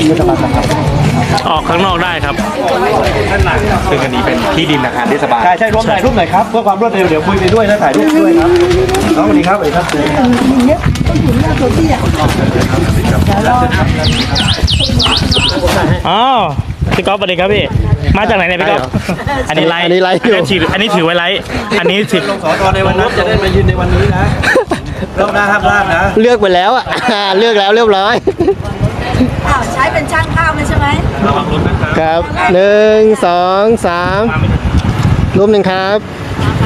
ตอนที่ถนนเส้นใหม่เทศบาลนะครับออกข้างนอกได้ครับ ซึ่งอันนี้เป็นที่ดินอาคารเทศบาลใช่ใช่ร่วมถ่ายรูปหน่อยครับเพื่อความรวดเร็วเดี๋ยวคุยไปด้วยนะถ่ายรูปด้วยครับน้องสวัสดีครับสวัสดีครับอ๋อพี่ก๊อฟสวัสดีครับพี่ มาจากไหนเนี่ยพี่ก๊อฟอันนี้ไลฟ์อันนี้ไลฟ์อยู่อันนี้ถืออันนี้ถือไว้ไลฟ์อันนี้ถือลงสอทอในวันนั้นจะได้มายืนในวันนี้นะรอบหน้าห้ามพลาดนะ เลือกไปแล้วอะเลือกแล้วเรียบร้อย อ้าวใช้เป็นช่างภาพเลยใช่ไหมครับหนึ่งสองสามรูปหนึ่งครับ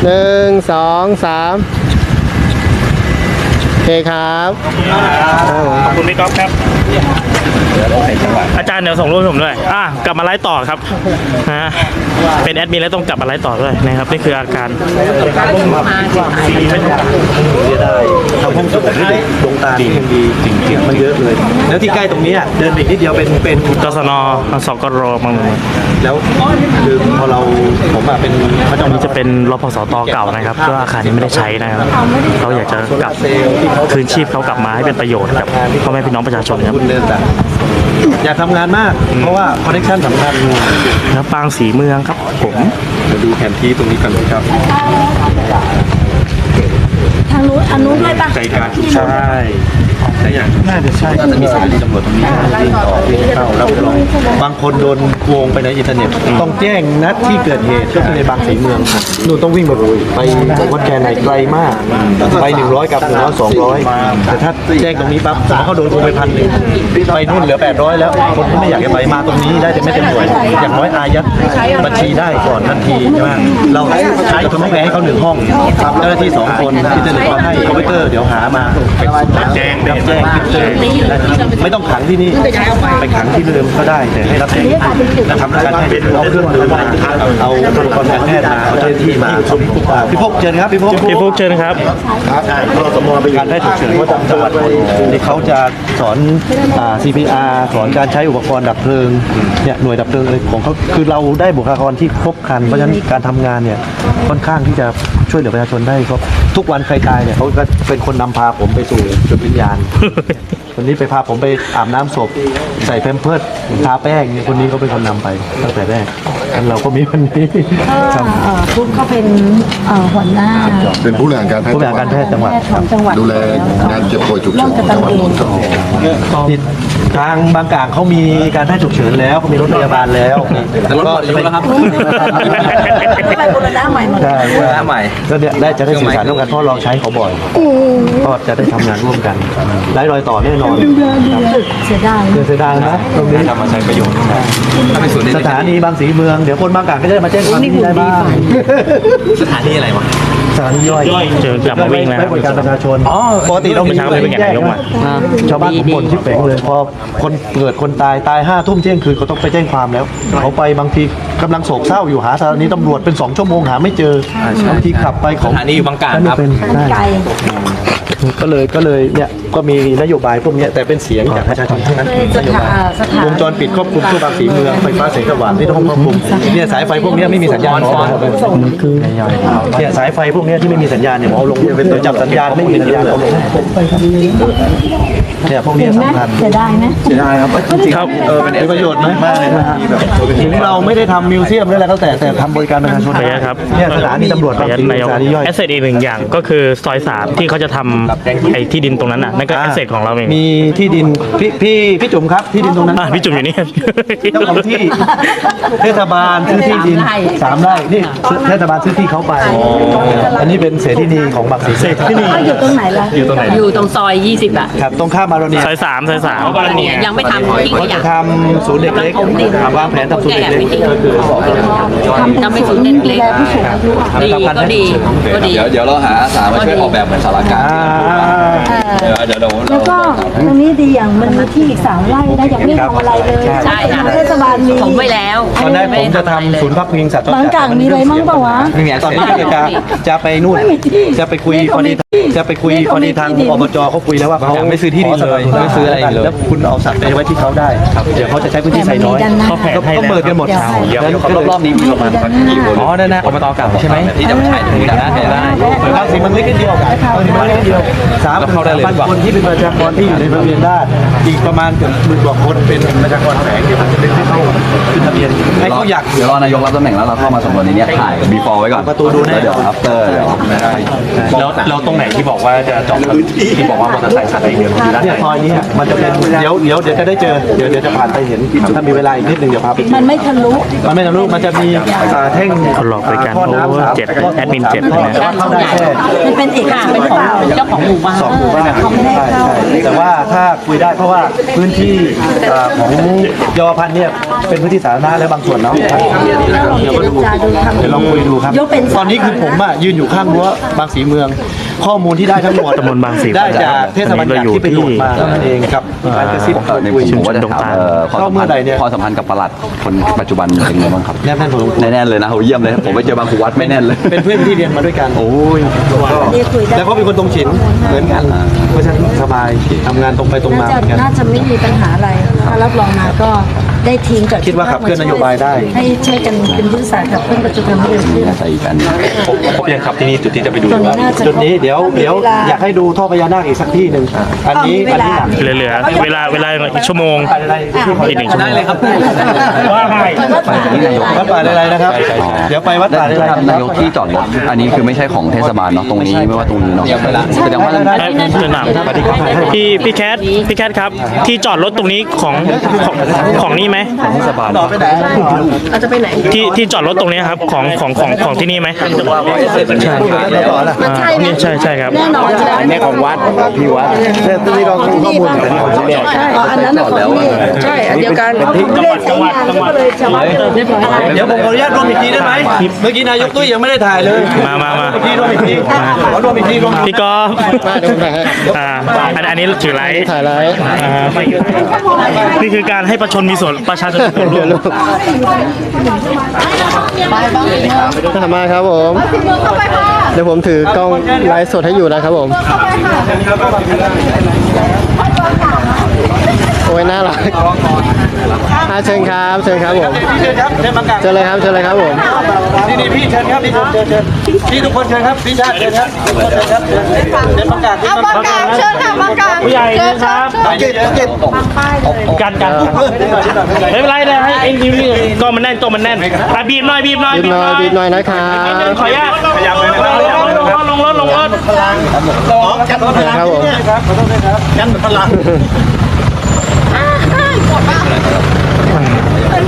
หนึ่งสองสามโอเคครับครับผมขอบคุณพี่ก๊อฟครับ อาจารย์เดี๋ยวส่งรูปให้ผมด้วยอะกลับมาไลฟ์ต่อครับฮะเป็นแอดมินแล้วต้องกลับมาไลฟ์ต่อด้วยนะครับนี่คืออาการจะได้ทำห้องสมุดให้เด็กดวงตาดีดีจริงๆมันเยอะเลย แล้วที่ใกล้ตรงนี้อะเดินไปอีกนิดเดียวเป็นเป็นกศนสกรมังแล้วคือพอเราผมอะเป็นพระตเจ้ารงนี้จะเป็นรพสตเก่านะครับก็อาคารนี้ไม่ได้ใช้นะครับเขาอยากจะกลับคืนชีพเขากลับมาให้เป็นประโยชน์กับพ่อแม่พี่น้องประชาชนครับคุณเดินต่าง อยากทำงานมาก เพราะว่าคอนเนคชั่นสำคัญแล้วปางสีเมืองครับผมมาดูแผนที่ตรงนี้กันครับ ทางนู้นอันนู้นด้วยปะใจกลางใช่ใช่ อย่างน่าจะใช่น่าจะมีสถานีตำรวจตรงนี้วิ่งต่อวิ่งเข้าแล้วลองบางคนโดนโกงไปในอินเทอร์เน็ตต้องแจ้งนัดที่เกิดเหตุก็คือในบางสีเมืองนู่นต้องวิ่งแบบไปวัดแกนไหนไกลมาก ไปหนึ่งร้อยกับหนึ่งร้อยสองร้อยแต่ถ้าแจ้งตรงนี้ปั๊บสมมติเขาโดนโกงไปพันหนึ่งไปนู่นเหลือแปดร้อยแล้วคนที่ไม่อยากจะไปมาตรงนี้ได้แต่ไม่เต็มหน่วยอย่างน้อยอายัดบัญชีได้ก่อนทันทีใช่ไหมเราใช้ทำแพ้ให้เขาหนึ่งห้องเจ้าหน้าที่สองคนที่จะหนึ่งให้คอมพิวเตอร์เดี๋ยวหามาแจ้งรับแจ้งแจ้งไม่ต้องขังที่นี่ไปขังที่เดิมก็ได้แต่ให้รับแจ้งและทำการให้เอาเครื่องมือมาเอาอุปกรณ์การแพทย์มาเอาเจ้าหน้าที่มาพี่พกเชิญครับพี่พกพี่ฟุกเชิญครับครับเราสมมติเป็นการแพทย์ฉุกเฉินของจังหวัดนี่เขาจะสอนอ่า CPR สอนการใช้อุปกรณ์ดับเพลิงเนี่ยหน่วยดับเพลิงอะไรของเขาคือเราได้บุคลากรที่ครบครัน เพราะฉะนั้นการทำงานเนี่ยค่อนข้างที่จะช่วยเหลือประชาชนได้ครับทุกวันใครตายเนี่ยเขาก็เป็นคนนำพาผมไปสู่จุดวิญญาณคนนี้ไปพาผมไปอาบน้ำศพ ใส่แพมเพิร์ดทาแป้งเนี่ยคนนี้เขาเป็นคนนำไปตั้งแต่แรก งั้นเราก็มีวันนี้ครับเอ่อปุ๊บเขาเป็นเอ่อหัวหน้าเป็นผู้บริหารการแพทย์ผู้บริหารการแพทย์จังหวัดของจังหวัดดูแลงานเจ็บป่วยฉุกเฉินของจังหวัดนนทบุรีที่ทางบางกลางเขามีการแพทย์ฉุกเฉินแล้วเขามีรถพยาบาลแล้วแล้วก็จะไปไปบูรณะใหม่หมดใช่ใหม่ก็เนี่ยได้จะได้สื่อสารร่วมกันเพราะเราใช้เขาบ่อยก็จะได้ทำงานร่วมกันไร้รอยต่อแน่นอน เสียดายเสียดายนะตรงนี้ทำมาใช้ประโยชน์สถานีบางสีเมือง เดี๋ยวคนบางกลางก็จะมาแจ้งความที่นี่ได้บ้างสถานีอะไรวะสถานีย่อยเจอกลับมาวิ่งแล้วไว้บริการประชาชนปกติเรามีเช้าไปเป็นไงนายกมาชาวบ้านผมบ่นที่เป่งเลยพอคนเกิดคนตายตายห้าทุ่มเที่ยงคืนเขาต้องไปแจ้งความแล้ว เขาไปบางทีกำลังโศกเศร้าอยู่หาสถานีตำรวจเป็นสองชั่วโมงหาไม่เจอบางทีขับไปของสถานีอยู่บางกลางครับเป็นมันใช่ไกล ก็เลยก็เลยเนี่ยก็มีนโยบายพวกเนี้ยแต่เป็นเสียงจากประชาชนทั้งนั้นสถานสถานวงจรปิดครอบคลุมทั่วบางสีเมืองไฟฟ้าแสงสว่างที่ต้องควบคุมเนี่ยสายไฟพวกเนี้ยไม่มีสัญญาณหมอเนี่ยสายไฟพวกเนี้ยที่ไม่มีสัญญาณเนี่ยหมอเอาลงเป็นตัวจับสัญญาณไม่มีสัญญาณเอาลงเนี่ยพวกเนี้ยเห็นไหมสำคัญเสียดายนะเสียดายครับจริงๆครับเออเป็นประโยชน์ไหมมากเลยนะฮะถึงเราไม่ได้ทำมิวเซียมหรืออะไรก็แต่แต่ทำบริการประชาชนขออนุญาตครับเนี่ยสถานีตำรวจขออนุญาตบางนายสีกสถานีย่อยแอสเซทอีกหนึ่งอย่างก็คือซอยสามที่เขาจะทำไอ้ที่ดินตรงนั้นน่ะนั่นก็แอสเซทของเราเองมีที่ดินพี่พี่พี่จุ๋มครับที่ดินตรงนั้นอะพี่จุ๋มอยู่นี่เจ้าของที่เทศบาลซื้อที่ดินสามไร่นี่เทศบาลซื้อที่เขาไปอันนี้เป็นเสรีนีของบางสีเสรีนีเขาอยู่ตรงไหนล่ะอยู่ตรงไหนอยู่ตรงซอย20อะครับตรงข้ามมาเราเนี่ยซอยสามซอยสามยังไม่ทำที่ขเขาจะยะทำศูนย์เด็กเล็กวางแผนทำศูนย์เด็กเล็กก็คือทำเป็นศูนย์เด็กเล็กดีก็ดีก็ดีเดี๋ยวเดี๋ยวเราหาอาสามาช่วยออกแบบเหมือนสารกลารอ่าเดี๋ยวเดี๋ยวเราแล้วก็ตรงนี้ดีอย่างมันมีที่อีกสามไร่นะยังไม่ได้ทำอะไรเลยใช่ค่ะ เทศบาลมีผมไว้แล้ว ตอนแรกผมจะทำศูนย์พักพิงสัตว์จรบางจัดกลางมีอะไรมั่งเปล่าวะไม่มีอาตอนเซีนี้จะจะไปนู่น จะไปคุยพอดีจะไปคุยพอดีทางอบจเขาคุยแล้วว่าเขาไม่ซื้อที่ดินเลยไม่ซื้ออะไรเลยแล้วคุณเอาสัตว์ไปไว้ที่เขาได้ครับเดี๋ยวเขาจะใช้พื้นที่ใส่น้อยเขาแผนให้ก็แล้วเปิดกันหมดเดี๋ยวแล้วรอบๆนี้มีประมาณสักกี่คนอ๋อนั่นนะอบตเก่าใช่ไหมที่จะมาใช้ตรงนี้ได้ได้เปิดบางสีมันเล็กนิดเดียวบางสีมันเล็กนิดเดียวสามเข้าได้เลยคนที่เป็นประชากรที่อยู่ในทะเบียนราษฎร์อีกประมาณเกือบหมื่นกว่าคนเป็นประชากรแฝงที่มันจะเป็นให้เข้าขึ้นทะเบียนให้เขาอยาก เดี๋ยวรอนายกรับตำแหน่งแล้วเราเข้ามาสำรวจในเนี้ยถ่าย before ไว้ก่อนประตูดูแน่ แล้วเดี๋ยว after เดี๋ยวแล้วแล้วตรงไหนที่บอกว่าจะจอดรถที่บอกว่ามอเตอร์ไซค์คันไหนเดียวที่ด้านไหเนี่ยนซอยนี้อะมันจะเป็นเดี๋ยวเดี๋ยวเดี๋ยวจะได้เจอเดี๋ยวเดี๋ยวจะผ่านไปเห็นถ้ามีเวลาอีกนิดหนึ่งเดี๋ยวพาไปมันไม่ทะลุ มันไม่ทะลุมันจะมีอ่าแท่งคนหลอกบริการท่อน้ำโอ้สามเจ็บท่อแอดมินเจ็บท่อนะแต่ว่าเข้าได้แค่ มันเป็นเอกสารเป็นของเจ้าของหมู่บ้านสองหมู่บ้านเขาไม่ให้ใช่เข้าใช่แต่ว่าถ้าคุยได้เพราะว่าพื้นที่เอ่อของเยาวพันธ์เนี่ยเป็นพื้นที่สาธารณะและบางส่วนเนาะเดี๋ยวก็ดูเดี๋ยวลองคุยดูครับ ยกเป็น ตอนนี้คือผมอะยืนอยู่ข้างรั้วบางสีเมือง ข้อมูลที่ได้ทั้งหมดตำบลบางสีได้จากเทศบาลจากที่ไปตรวจมาเท่านั้นเองครับการกระซิบในคุยผมว่าจะถามเอ่อความเข้าสัมเมื่พันอใดธ์เนี่ยความสัมพันธ์กับประหลัดคนปัจจุบันเป็นไงบ้างครับแนบแน่นพอสมควรแน่นๆเลยนะโหเยี่ยมเลย ผมไปเจอบางครูวัดไม่แน่นเลย เป็นเพื่อนที่เรียนมาด้วยกันโอ้ยนี่คุยได้แล้วก็เป็นคนตรงฉินเหมือนกันเพราะฉะนั้นสบายทำงานตรงไปตรงมาน่าเหมือนกันจะน่าจะไม่มีปัญหาอะไร ถ้ารับรองมาก็ได้ทีมกับคิดว่าขับเคลื่อนนโยบายได้ ให้ช่วยกันเป็นยุทธศาสตร์ขับเคลื่อนปัจจุบันให้เร็วขึ้นใส่อีกอันครบครบยังครับที่นี่จุดที่จะไปดูตรงนี้น่าจะจุดนี้เดี๋ยวเดี๋ยวอยากให้ดูท่อพญานาคอีกสักที่หนึ่งอันนี้อันนี้หนักเหลือๆเวลาเวลาอีกชั่วโมงอะไรที่เขาอีกหนึ่งชั่วโมงได้เลยครับว่าไงวัดป่าอะไรนะครับ เดี๋ยวไปวัดป่าอะไรท่านนายกที่จอดรถอันนี้คือไม่ใช่ของเทศบาลเนาะตรงนี้ไม่ว่าตรงนี้เนาะแสดงว่าเอ้ยเชิญหนามพี่พี่แคทพี่แคทครับ ที่จอดรถตรงนี้ของของของนี่ไหมต่อไปไหนที่ที่จอดรถตรงนี้ครับของของของของที่นี่ไหมต่อละอ่าใช่ใช่ครับแน่นอนใช่ไหมเนี่ยของวัดพี่วัดเนี่ยตรงนี้ก็มีข้อมูลของของที่เนี่ยอ๋ออันนั้นของพี่ใช่อั นเดียวกันเขาไม่ได้ใช้งานก็เลยชาวบ้านเกิดเรียบร้อยเดี๋ยวผมขออนุญาตรวมอีกทีได้ไหมเมื่อกี้นายกตุ้ยยังไม่ได้ถ่ายเลย มามามาพี่รวมอีกทีขอรวมอีกทีรวมอีกทีพี่กอล์ฟมาเดี๋ยวผมถ่ายให้อ่าอันอันนี้ถือไลท์ถ่ายไลฟ์อ่านี่คือการให้ประชาชนมีส่วนประชาชนมีส่วนร่วมถ้ามาครับผมเดี๋ยวผมถือกล้องไลฟ์สดให้อยู่นะครับผมโอ้ยน่ารักอ่าเชิญครับเชิญครับผมเชิญครับเชิญมากางเชิญเลยครับเชิญเลยครับผมนี่นี่พี่เชิญครับพี่เชิญเชิญเชิญพี่ทุกคนเชิญครับพี่ชาติเชิญครับทุกคนเชิญครับเชิญเชิญมากางเอามากางเชิญค่ะมากลางผู้ใหญ่นะครับเจ็ดเจ็ดกันกันไม่เป็นไรนะให้เอ็นทีวีก็มันแน่นตัวมันแน่นอะบีบหน่อยบีบหน่อยบีบหน่อยบีบหน่อยนะครับขออนุญาตขยับเลยนะครับลงรถลงรถกันพลังครับผมครับขอโทษด้วยครับกันพลัง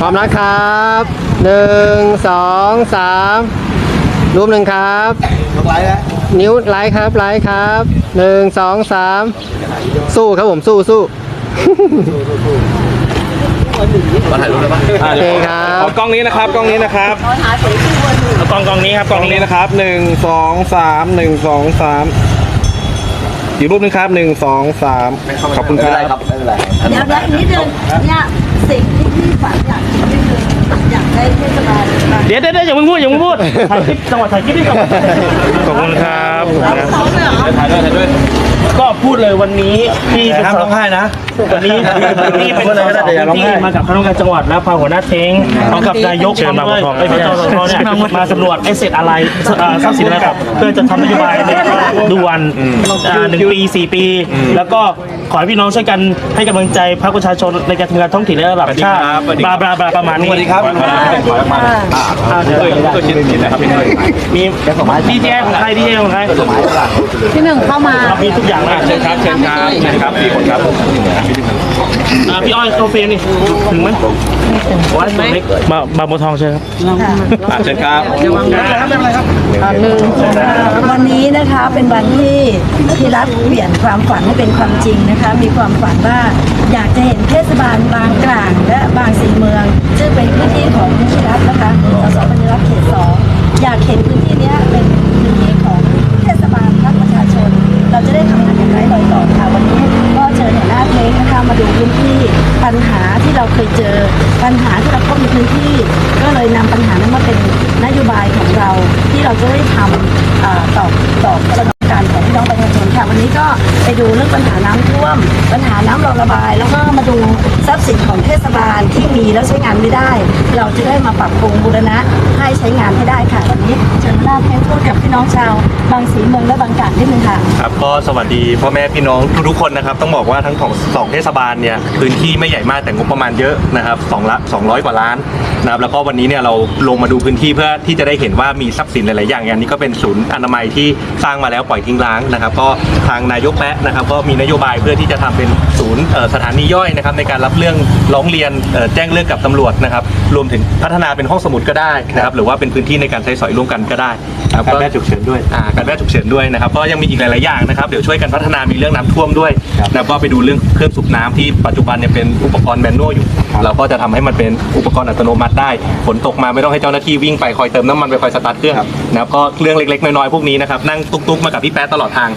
พร้อมนะครับหนึ่งสองสามรูปหนึ่งครับไลฟ์แล้วนิ้วไลค์ครับไลค์ครับหนึ่งสองสามสู้ครับผมสู้สู้โอเคครับกล้องนี้นะครับกล้องนี้นะครับกองกองนี้ครับกกอล้องงนี้นี้นะครับหนึ่งสองสามหนึ่งสองสาม อีกรูปหนึงครับหนึ่งสองสามขอบคุณครับครับไม่เป็นไรเดี๋ยวนะนิดนึงเนี่ยสิ่งที่พี่ฝันอยากคิดก็คืออยากได้เทศบาลมาเดี๋ยวเดี๋ยวเดี๋ยวอย่าเพิ่งพูดอย่าเพิ่งพูดถ่ายคลิปจังหวัดถ่ายคลิปนี่ก่อน ขอบคุณครับก็ พูดเลยวันนี้ที่แต่ห้ามร้องไห้นะ วันนี้นี่เป็นสสที่มากับคณะกรรมการจังหวัดและพาหัวหน้าเท้งพร้อมกับนายกพร้อมด้วยไอ้พระเจ้าสทเนี่ยมาสำรวจไอ้เสร็จอะไรเอ่อทรัพย์สินอะไรครับเพื่อจะทำนโยบายในด่วนอ่าหนึ่งปีสี่ปี แล้วก็ขอให้พี่น้องช่วยกันให้กำลังใจพรรคประชาชนในการทำงานท้องถิ่นและระดับชาติบลาบลาบลาประมาณนี้สวัสดีครับอ่าเดี๋ยวมีดีเจของใครดีเจของใครที่หนึ่งเข้ามาเรามีทุกอย่างเลยเชิญครับเชิญครับเชิญครับพี่คนครับพี่อ้อยโซเฟียนี่ถึงไหมวันเล็กบาบาโบทองเชิญครับเชิญครับวันนี้นะคะเป็นวันที่ที่รัฐเปลี่ยนความฝันให้เป็นความจริงนะคะ มีความฝันว่าอยากจะเห็นเทศบาลบางกลางและบางสีเมือง ซึ่งเป็นพื้นที่ของที่รัฐนะคะสสปฏิรัฐเขตสองอยากเห็นพื้นที่เนี้ยเป็น ย่างไรลอยต่อค่ะวันนี้ก็เชิญหัวหน้าเทคนะคะมาดูพื้นที่ปัญหาที่เราเคยเจอ ปัญหาที่เราพบในพื้นที่ ก็เลยนำปัญหานั้นมาเป็นนโยบายของเราที่เราจะได้ทำเอ่อตอบตอบความต้องการของพี่น้องประชาชนค่ะวันนี้ก็ไปดูเรื่องปัญหาน้ำท่วม ปัญหาน้ำรอระบาย แล้วก็มาดูทรัพย์สินของเทศบาลที่มีแล้วใช้งานไม่ได้ เราจะได้มาปรับปรุงบูรณะให้ใช้งานให้ได้ค่ะ อนนี้เชิญหน้าเพชรพูดกับพี่น้องชาว บางสีเมืองและบางกาดนิดนึงค่ะครับก็สวัสดีพ่อแม่พี่น้องทุกๆคนนะครับต้องบอกว่าทั้งของสองเทศบาลเนี่ยพื้นที่ไม่ใหญ่มากแต่งบประมาณเยอะนะครับสองละ200กว่าล้านนะครับแล้วก็วันนี้เนี่ยเราลงมาดูพื้นที่เพื่อที่จะได้เห็นว่ามีทรัพย์สินหลายๆอย่างอย่างนี้ก็เป็นศูนย์อนามัยที่สร้างมาแล้วปล่อยทิ้งร้างนะครับ ก็ทางนายกแปะนะครับ ก็มีนโยบายเพื่อที่จะทำเป็นศูนย์สถานีย่อยนะครับในการรับเรื่องร้องเรียนแจ้งเรื่องกับตำรวจนะครับรวมถึงพัฒนาเป็นห้องสมุดก็ได้นะครับหรือว่าเป็นพื้นที่ในการใช้สอยร่วมกันก็ได้ครับการแพทย์ฉุกเฉินด้วยอ่าการแพทย์ฉุกเฉินด้วยนะครับก็ยังมีอีกหลายๆอย่างนะครับเดี๋ยวช่วยกันพัฒนามีเรื่องน้ำท่วมด้วยแล้วก็ไปดูเรื่องเครื่องสูบน้ำที่ปัจจุบันเนี่ยเป็นอุปกรณ์แมนนวลอยู่เราก็จะทำให้มันเป็นอุปกรณ์อัตโนมัติได้ฝนตกมาไม่ต้องให้เจ้าหน้าที่วิ่งไปคอยเติมน้ำมันไปคอยสตาร์ทเครื่องนะครับก็เรื่องเล็กๆน้อยๆพวกนี้นะครับนั่งตุ๊กๆมากับพี่แป๊ะตลอดทาง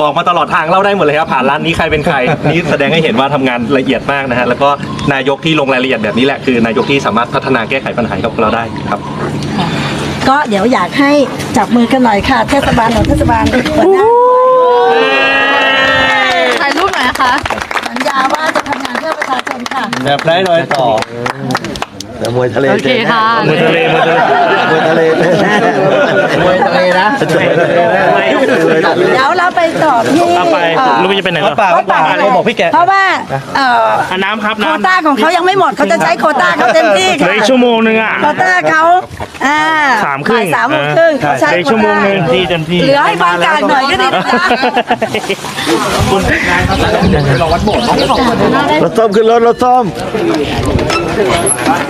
บอกมาตลอดทางเล่าได้หมดเลยครับผ่านร้านนี้ใครเป็นใคร นี่แสดงให้เห็นว่าทำงานละเอียดมากนะฮะแล้วก็นายกที่ลงรายละเอียดแบบนี้แหละคือนายกที่สามารถพัฒนาแก้ไขปัญหาให้กับเราได้ครับ ก็เดี๋ยวอยากให้จับมือกันหน่อยค่ะ เทศบาลของเทศบาลหัวหน้าถ่ายรูปหน่อยนะคะสัญญาว่าจะทำงานเพื่อประชาชนค่ะ แบบไรหน่อยต่อ แต่มวยทะเลโอเคค่ะ มวยทะเลมวยทะเลมวยทะเลมวยทะเลนะมวยทะเลนะเดี๋ยวเราไปต่อที่เอาไปเอ่อรู้ว่าจะไปไหนวัดป่าวัดป่าเขาบอกพี่แกเพราะว่าเอ่ออะน้ำครับโควน้ำต้าของเขายังไม่หมดเขาจะใช้โควต้าเขาเต็มที่เหลืค่ะออีกชั่วโมงนึงอะโควต้าเขาอ่าสามครึ่งบ่ยสามโมงครึ่งเขาใช้เหลืออีกชั่วโมงนึงที่เต็มที่เหลือให้บางการหน่อยก็ดีนะรถส้มขึ้นรถรถส้ม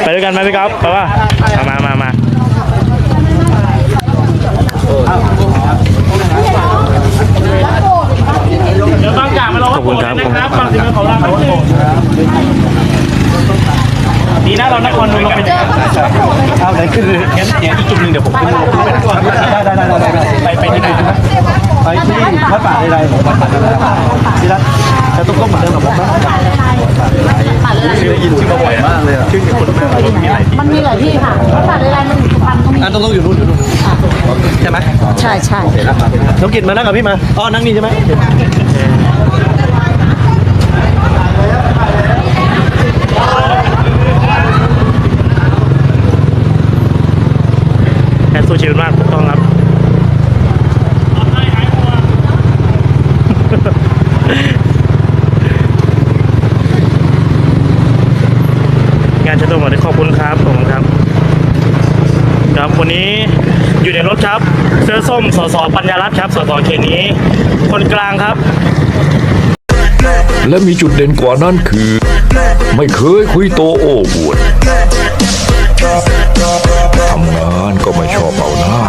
ไปด้วยกันไหมพี่ก๊อฟไปป่ะมามามาเดี๋ยวบางกามาลองขอบคุณครับนะครับบางสิ่งของเราครับดีนะเรานครนนท์เราเป็นเอาไหนขึ้นงั้นเดี๋ยวอีกจุดหนึ่งเดี๋ยวผมขึ้นขึ้นไปนะได้ได้ได้ได้ไปไปที่ไหนไปที่วัดป่าอะไรวัดป่าอะไรที่รัฐจะต้องต้องเหมือนเดิมกับผมนะ ได้ยินชื่อมาบ่อยมากเลยชื่อคนไม่อะไรมีหลายที่มันมีหลายที่ค่ะภาษาอะไรมันสุพรรณก็มีอะต้องต้องอยู่นู่นอยู่นู่นใช่ไหมใช่ใช่น้องกินมานั่งกับพี่มาอ๋อนั่งนี่ใช่ไหม แอนสู้ชีวิตมากถูกต้องครับ งานชะตวหมดขอบคุณครับขอบคุณครับ ครับวันนี้ อยู่ในรถครับ เสื้อส้มสสปัญญารัตน์ครับสสเขตนี้ คนกลางครับ และมีจุดเด่นกว่านั้นคือ ไม่เคยคุยโตโอ้อวดทำงานก็ไม่ชอบเอาหน้า